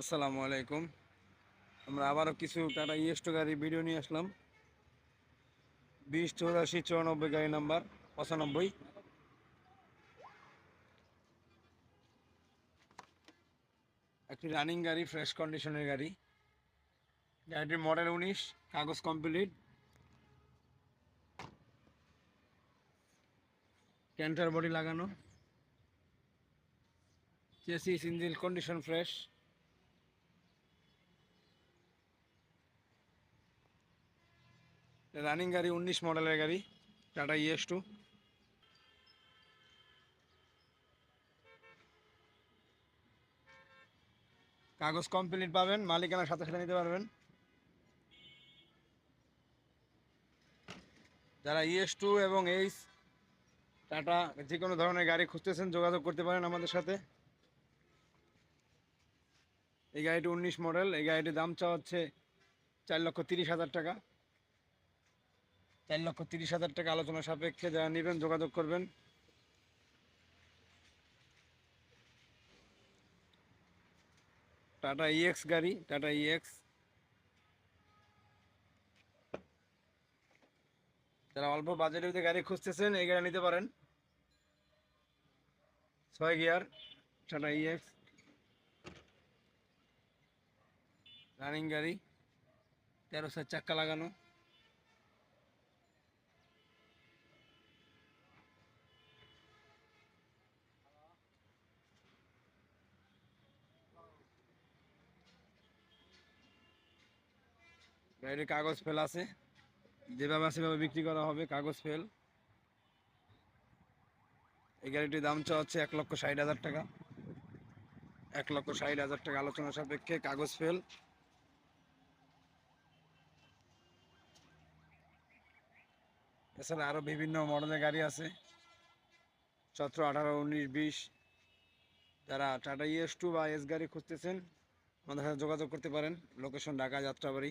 আসসালামু আলাইকুম। আমরা আবারও কিছু টাটা ইয়েস্টো গাড়ি ভিডিও নিয়ে আসলাম। বিশ চৌরাশি চুরানব্বই গাড়ি নাম্বার, পঁচানব্বই। একটি রানিং গাড়ি, ফ্রেশ কন্ডিশনের গাড়ি। গাড়িটির মডেল উনিশ, কাগজ কমপ্লিট। ক্যান্টার বডি লাগানো। Chassis engine, condition fresh. Running গাড়ি উনিশ মডেলের গাড়ি, টাটা ইএস টু। কাগজ কমপ্লিট পাবেন, মালিকানার সাথে সাথে নিতে পারবেন। যারা ইএস টু এবং এইচ, টাটা যে কোনো ধরনের গাড়ি খুঁজতেছেন, যোগাযোগ করতে পারেন আমাদের সাথে। এই গাড়িটি উনিশ মডেল, এই গাড়িটির দাম চা হচ্ছে চার লক্ষ তিরিশ হাজার টাকা। চার লক্ষ তিরিশ হাজার টাকা আলোচনা সাপেক্ষে যারা নেবেন, যোগাযোগ করবেন। টাটা ইএক্স গাড়ি, টাটা ইএক্স যারা অল্প বাজেটের ভিতরে গাড়ি খুঁজতেছেন, এই গাড়ি নিতে পারেন। ছয় গিয়ার, টাটা ইএক্স রানিং গাড়ি, তেরো চার চাক্কা লাগানো। গাড়ির কাগজ ফেল আছে। যেভাবে সেভাবে বিক্রি করা হবে, কাগজ ফেল। এই গাড়িটির দাম চা হচ্ছে এক লক্ষ ষাট হাজার টাকা। এক লক্ষ ষাট হাজার টাকা আলোচনা সাপেক্ষে কাগজ ফেল। এছাড়া আরও বিভিন্ন মডেলের গাড়ি আছে। সতেরো, আঠারো, উনিশ, বিশ। যারা টাটা ইএস টু বা এস গাড়ি খুঁজতেছেন, আমাদের সাথে যোগাযোগ করতে পারেন। লোকেশন ঢাকা যাত্রাবাড়ি।